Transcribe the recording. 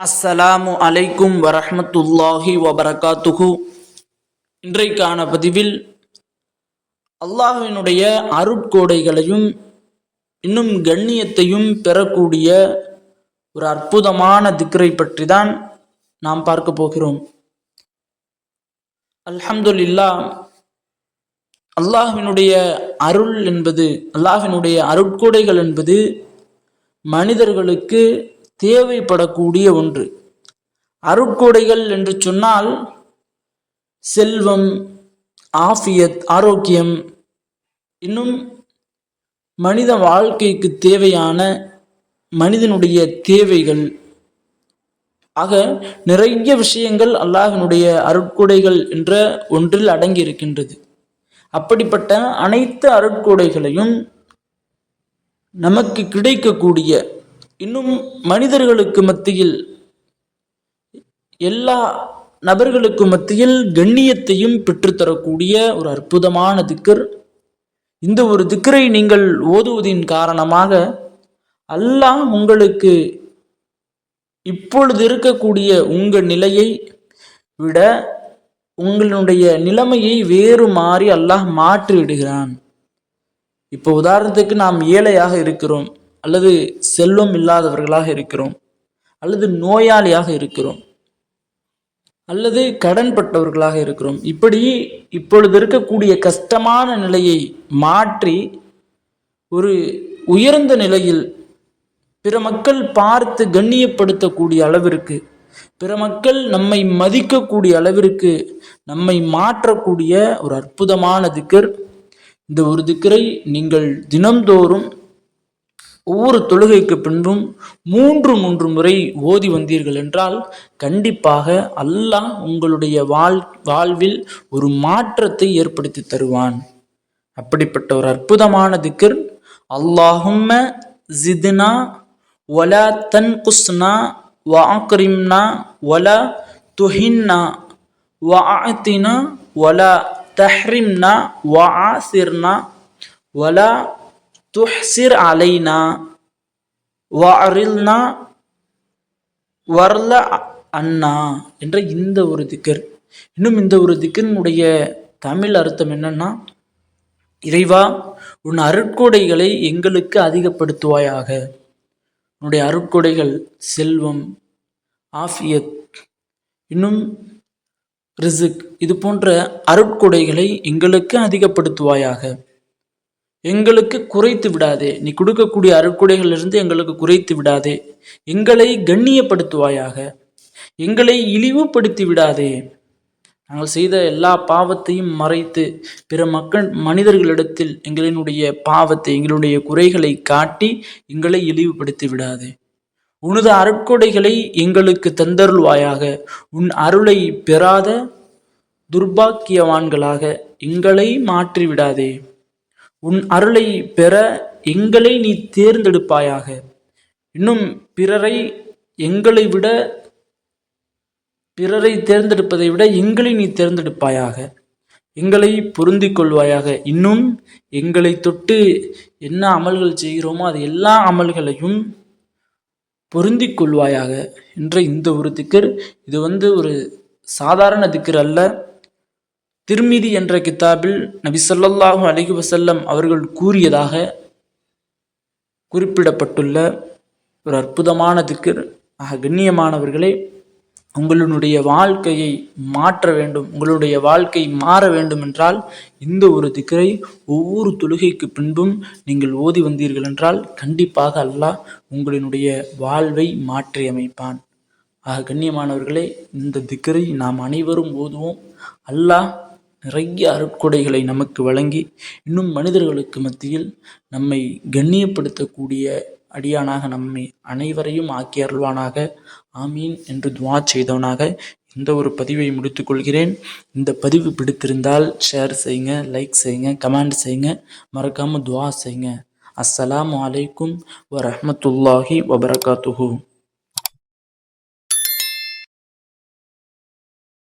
அஸ்ஸலாமு அலைக்கும் வரஹமத்துல்லாஹி வபரகாத்துகு இன்றைக்கான பதிவில் அல்லாஹினுடைய அருட்கோடைகளையும் இன்னும் கண்ணியத்தையும் பெறக்கூடிய ஒரு அற்புதமான திக்ரை பற்றி தான் நாம் பார்க்க போகிறோம். அல்ஹம்துலில்லா அல்லாஹினுடைய அருள் என்பது அல்லாஹினுடைய அருட்கோடைகள் என்பது மனிதர்களுக்கு தேவைப்படக்கூடிய ஒன்று. அருட்கொடைகள் என்று சொன்னால் செல்வம் ஆஃபியத் ஆரோக்கியம் இன்னும் மனித வாழ்க்கைக்கு தேவையான மனிதனுடைய தேவைகள். ஆக நிறைய விஷயங்கள் அல்லாஹினுடைய அருட்கொடைகள் என்ற ஒன்றில் அடங்கி இருக்கின்றது அப்படிப்பட்ட அனைத்து அருட்கொடைகளையும் நமக்கு கிடைக்கக்கூடிய இன்னும் மனிதர்களுக்கு மத்தியில் எல்லா நபர்களுக்கு மத்தியில் கண்ணியத்தையும் பெற்றுத்தரக்கூடிய ஒரு அற்புதமான திக்கர். இந்த ஒரு திக்கரை நீங்கள் ஓதுவதின் காரணமாக அல்லாஹ் உங்களுக்கு இப்பொழுது இருக்கக்கூடிய உங்கள் நிலையை விட உங்களுடைய நிலைமையை வேறு மாறி அல்லாஹ் மாற்றிவிடுகிறான். இப்போ உதாரணத்துக்கு நாம் ஏழையாக இருக்கிறோம். அல்லது செல்வம் இல்லாதவர்களாக இருக்கிறோம் அல்லது நோயாளியாக இருக்கிறோம் அல்லது கடன்பட்டவர்களாக இருக்கிறோம். இப்படி இப்பொழுது இருக்கக்கூடிய கஷ்டமான நிலையை மாற்றி ஒரு உயர்ந்த நிலையில் பிற மக்கள் பார்த்து கண்ணியப்படுத்தக்கூடிய அளவிற்கு பிற மக்கள் நம்மை மதிக்கக்கூடிய அளவிற்கு நம்மை மாற்றக்கூடிய ஒரு அற்புதமான திக்கர். இந்த ஒரு திக்கரை நீங்கள் தினம்தோறும் ஒவ்வொரு தொழுகைக்கு பின்பும் மூன்று மூன்று முறை ஓதி வந்தீர்கள் என்றால் கண்டிப்பாக அல்லாஹ் உங்களுடைய வாழ் வாழ்வில் ஒரு மாற்றத்தை ஏற்படுத்தி தருவான். அப்படிப்பட்ட ஒரு அற்புதமான திக்கர் அல்லாஹும்ம ஜித்னா ஒலா தன் குஸ்னா வாக்ரிம்னா ஒலா துஹின்னா வாத்தினா ஒலா தஹ்ரிம்னா வாசிர்னா ஒலா துஹ்சிர் அலைனா வாரில்னா வரல அண்ணா என்ற இந்த ஒரு திக்கர். இன்னும் இந்த ஒரு திக்கனுடைய தமிழ் அர்த்தம் என்னன்னா இறைவா உன் அருட்கொடைகளை எங்களுக்கு அதிகப்படுத்துவாயாக. உன்னுடைய அருட்கொடைகள் செல்வம் ஆஃபியத் இன்னும் ரிசுக் இது போன்ற அருட்கொடைகளை எங்களுக்கு அதிகப்படுத்துவாயாக. எங்களுக்கு குறைத்து விடாதே. நீ கொடுக்கக்கூடிய அருட்கொடைகளிலிருந்து எங்களுக்கு குறைத்து விடாதே. எங்களை கண்ணியப்படுத்துவாயாக. எங்களை இழிவுபடுத்தி விடாதே. நாங்கள் செய்த எல்லா பாவத்தையும் மறைத்து பிற மக்கள் மனிதர்களிடத்தில் எங்களினுடைய பாவத்தை எங்களுடைய குறைகளை காட்டி எங்களை இழிவுபடுத்தி விடாதே. உனது அருட்கொடைகளை எங்களுக்கு தந்தருள்வாயாக. உன் அருளை பெறாத துர்பாக்கியவான்களாக எங்களை மாற்றிவிடாதே. உன் அருளை பெற எங்களை நீ தேர்ந்தெடுப்பாயாக. இன்னும் பிறரை எங்களை விட பிறரை தேர்ந்தெடுப்பதை விட எங்களை நீ தேர்ந்தெடுப்பாயாக. எங்களை பொருந்தி கொள்வாயாக இன்னும் எங்களை தொட்டு என்ன அமல்கள் செய்கிறோமோ அது எல்லா அமல்களையும் பொருந்தி கொள்வாயாக என்ற இந்த ஒரு திக்கர் இது வந்து ஒரு சாதாரண திக்கர் அல்ல. திருமிதி என்ற கித்தாபில் நபி சொல்லாஹு அலஹி வசல்லம் அவர்கள் கூறியதாக குறிப்பிடப்பட்டுள்ள ஒரு அற்புதமான திக்கர். ஆக கண்ணியமானவர்களே உங்களுடைய வாழ்க்கையை மாற்ற வேண்டும் உங்களுடைய வாழ்க்கை மாற வேண்டும் என்றால் இந்த ஒரு திக்கரை ஒவ்வொரு தொழுகைக்கு பின்பும் நீங்கள் ஓதி வந்தீர்கள் என்றால் கண்டிப்பாக அல்லாஹ் உங்களினுடைய வாழ்வை மாற்றி அமைப்பான் ஆக கண்ணியமானவர்களே இந்த திக்கரை நாம் அனைவரும் ஓதுவோம். அல்லாஹ் நிறைய அருட்கொடைகளை நமக்கு வழங்கி இன்னும் மனிதர்களுக்கு மத்தியில் நம்மை கண்ணியப்படுத்தக்கூடிய அடியானாக நம்மை அனைவரையும் ஆக்கி அருள்வானாக. ஆமீன் என்று துவா செய்தவனாக இந்த ஒரு பதிவை முடித்துக்கொள்கிறேன் இந்த பதிவு பிடித்திருந்தால் ஷேர் செய்யுங்க லைக் செய்யுங்க கமெண்ட் செய்யுங்க. மறக்காமல் துவா செய்யுங்க. அஸ்ஸலாம் வலைக்கும் வரமத்துல்லாஹி வபரகாத்துஹூ.